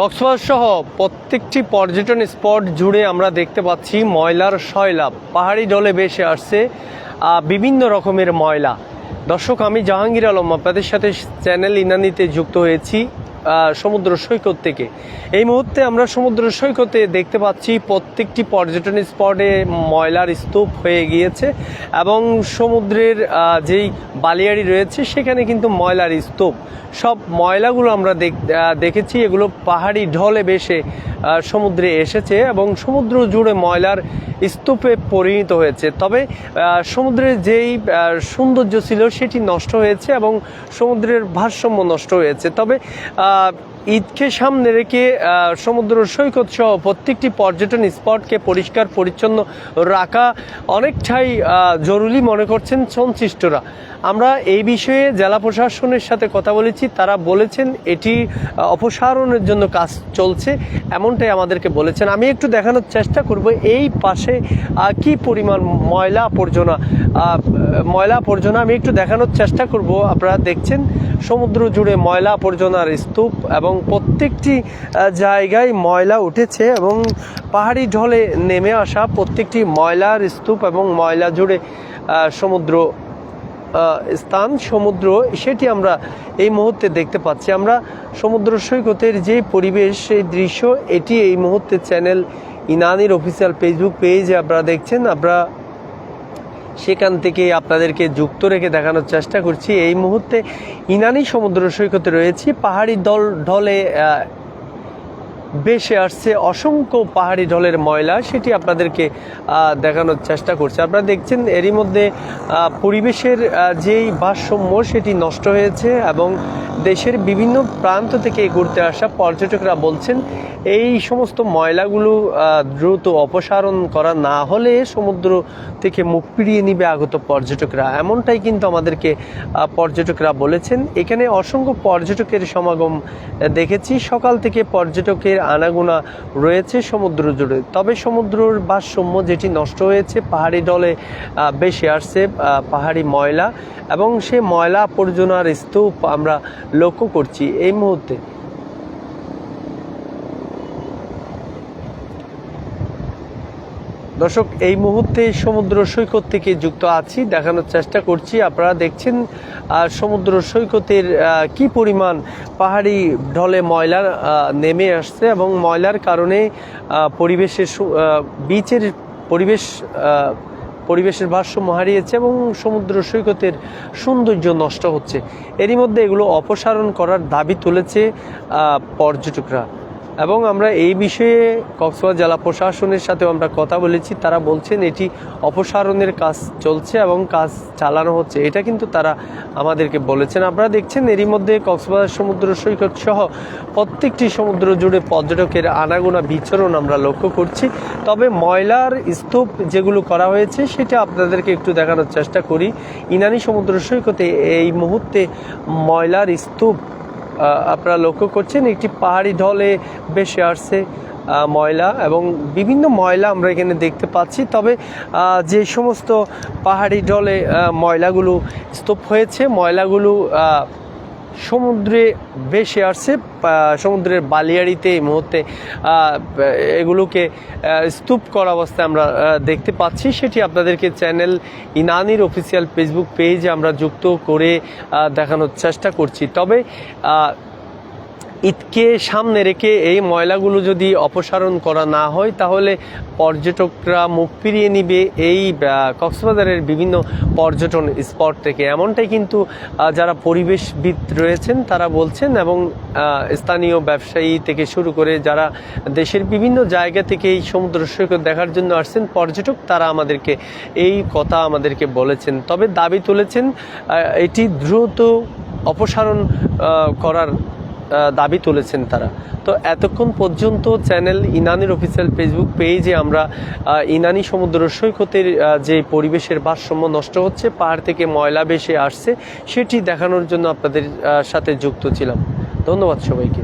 কক্সবাজার সহ প্রত্যেকটি পর্যটন স্পট জুড়ে আমরা দেখতে পাচ্ছি ময়লার শয়লাভ পাহাড়ি ডলে বেশে আসছে বিভিন্ন রকমের ময়লা। দর্শক, আমি জাহাঙ্গীর আলম আপনাদের সাথে চ্যানেল ইনানিতে যুক্ত হয়েছি। সমুদ্র সৈকত থেকে। এই মুহূর্তে আমরা সমুদ্র সৈকতে দেখতে পাচ্ছি প্রত্যেকটি পর্যটন স্পটে ময়লার স্তূপ হয়ে গিয়েছে এবং সমুদ্রের যেই বালিয়াড়ি রয়েছে সেখানে কিন্তু ময়লার স্তূপ। সব ময়লাগুলো আমরা দেখ- দেখেছি, এগুলো পাহাড়ি ঢলে বেশে সমুদ্রে এসেছে এবং সমুদ্র জুড়ে ময়লার স্তূপে পরিণত হয়েছে। তবে সমুদ্রের যেই সৌন্দর্য ছিল, সেটি নষ্ট হয়েছে এবং সমুদ্রের ভারসাম্য নষ্ট হয়েছে। তবে ঈদকে সামনে রেখে সমুদ্র সৈকত সহ প্রত্যেকটি পর্যটন স্পটকে পরিষ্কার, পরিচ্ছন্ন রাখা অনেকটাই জরুরি মনে করছেন সংশ্লিষ্টরা। আমরা এই বিষয়ে জেলা প্রশাসনের সাথে কথা বলেছি, তারা বলেছেন এটি অপসারণের জন্য কাজ চলছে, এমনটাই আমাদেরকে বলেছেন। আমি একটু দেখানোর চেষ্টা করব, এই পাশে কি পরিমাণ ময়লা আবর্জনা ময়লা আবর্জনা আমি একটু দেখানোর চেষ্টা করব। আপনারা দেখছেন, সমুদ্র জুড়ে ময়লা আবর্জনার স্তূপ এবং প্রত্যেকটি জায়গায় ময়লা উঠেছে এবং পাহাড়ি ঢলে নেমে আসা প্রত্যেকটি ময়লার স্তূপ এবং ময়লা জুড়ে সমুদ্র স্থান, সমুদ্র, সেটি আমরা এই মুহূর্তে দেখতে পাচ্ছি। আমরা সমুদ্র সৈকতের যে পরিবেশ সেই দৃশ্য, এটি এই মুহূর্তে চ্যানেল ইনানির অফিসিয়াল ফেসবুক পেজে আপনারা দেখছেন। আমরা সেখান থেকে আপনাদেরকে যুক্ত রেখে দেখানোর চেষ্টা করছি। এই মুহূর্তে ইনানি সমুদ্র সৈকতে রয়েছি। পাহাড়ি দল, ঢলে বেশে আসছে। অসংখ্য পাহাড়ি ঢলের ময়লা, সেটি আপনাদেরকে দেখানোর চেষ্টা করছে। আপনারা দেখছেন, এরই মধ্যে পরিবেশের যেই ভারসাম্য, সেটি নষ্ট হয়েছে এবং দেশের বিভিন্ন প্রান্ত থেকে ঘুরতে আসা পর্যটকরা বলছেন, এই সমস্ত ময়লাগুলো দ্রুত অপসারণ করা না হলে সমুদ্র থেকে মুখ ফিরিয়ে নিবে আগত পর্যটকরা। এমনটাই কিন্তু আমাদেরকে পর্যটকরা বলেছেন। এখানে অসংখ্য পর্যটকের সমাগম দেখেছি। সকাল থেকে পর্যটকের আনাগোনা রয়েছে সমুদ্র জুড়ে। তবে সমুদ্রর ভারসাম্য যেটি নষ্ট হয়েছে, পাহাড়ি ডলে বেশি আসছে পাহাড়ি ময়লা। এবং সে ময়লা আবর্জনার স্তূপ আমরা লক্ষ্য করছি এই মুহূর্তে। দর্শক, এই মুহূর্তে সমুদ্র সৈকত থেকে যুক্ত আছি, দেখানোর চেষ্টা করছি। আপনারা দেখছেন সমুদ্র সৈকতের কি পরিমাণ পাহাড়ি ঢলে ময়লা নেমে আসছে এবং ময়লার কারণে পরিবেশের বিচের পরিবেশ পরিবেশের ভারসাম্য হারিয়েছে এবং সমুদ্র সৈকতের সৌন্দর্য নষ্ট হচ্ছে। এরই মধ্যে এগুলো অপসারণ করার দাবি তুলেছে পর্যটকরা। এবং আমরা এই বিষয়ে কক্সবাজার জেলা প্রশাসনের সাথেও আমরা কথা বলেছি। তারা বলছেন এটি অপসারণের কাজ চলছে এবং কাজ চালানো হচ্ছে। এটা কিন্তু তারা আমাদেরকে বলেছেন। আপনারা দেখছেন এরই মধ্যে কক্সবাজার সমুদ্র সৈকত সহ প্রত্যেকটি সমুদ্র জুড়ে পর্যটকের আনাগোনা বিচরণ আমরা লক্ষ্য করছি। তবে ময়লার স্তূপ যেগুলো করা হয়েছে, সেটা আপনাদেরকে একটু দেখানোর চেষ্টা করি। ইনানি সমুদ্র সৈকতে এই মুহূর্তে ময়লার স্তূপ আপনারা লক্ষ্য করছেন, একটি পাহাড়ি ঢলে বেশি আসছে ময়লা এবং বিভিন্ন ময়লা আমরা এখানে দেখতে পাচ্ছি। তবে যে সমস্ত পাহাড়ি ঢলে ময়লাগুলো স্তূপ হয়েছে, ময়লাগুলো সমুদ্রে ভেসে আসছে সমুদ্রের বালিয়াড়িতে এই মুহূর্তে এগুলোকে স্তূপ করা অবস্থায় আমরা দেখতে পাচ্ছি। সেটি আপনাদেরকে চ্যানেল ইনানির অফিসিয়াল ফেসবুক পেজ আমরা যুক্ত করে দেখানোর চেষ্টা করছি। তবে ঈদকে সামনে রেখে এই ময়লাগুলো যদি অপসারণ করা না হয়, তাহলে পর্যটকরা মুখ ফিরিয়ে নিবে এই কক্সবাজারের বিভিন্ন পর্যটন স্পট থেকে। এমনটাই কিন্তু যারা পরিবেশবিদ রয়েছেন, তারা বলছেন এবং স্থানীয় ব্যবসায়ী থেকে শুরু করে যারা দেশের বিভিন্ন জায়গা থেকে এই সমুদ্র সৈকত দেখার জন্য আসছেন, পর্যটক তারা আমাদেরকে এই কথা আমাদেরকে বলেছেন। তবে দাবি তুলেছেন এটি দ্রুত অপসারণ করার দাবি তুলেছেন তারা। তো এতক্ষণ পর্যন্ত চ্যানেল ইনানির অফিসিয়াল ফেসবুক পেজে আমরা ইনানি সমুদ্র সৈকতের যে পরিবেশের ভারসাম্য নষ্ট হচ্ছে, পাহাড় থেকে ময়লা বেশি আসছে, সেটি দেখানোর জন্য আপনাদের সাথে যুক্ত ছিলাম। ধন্যবাদ সবাইকে।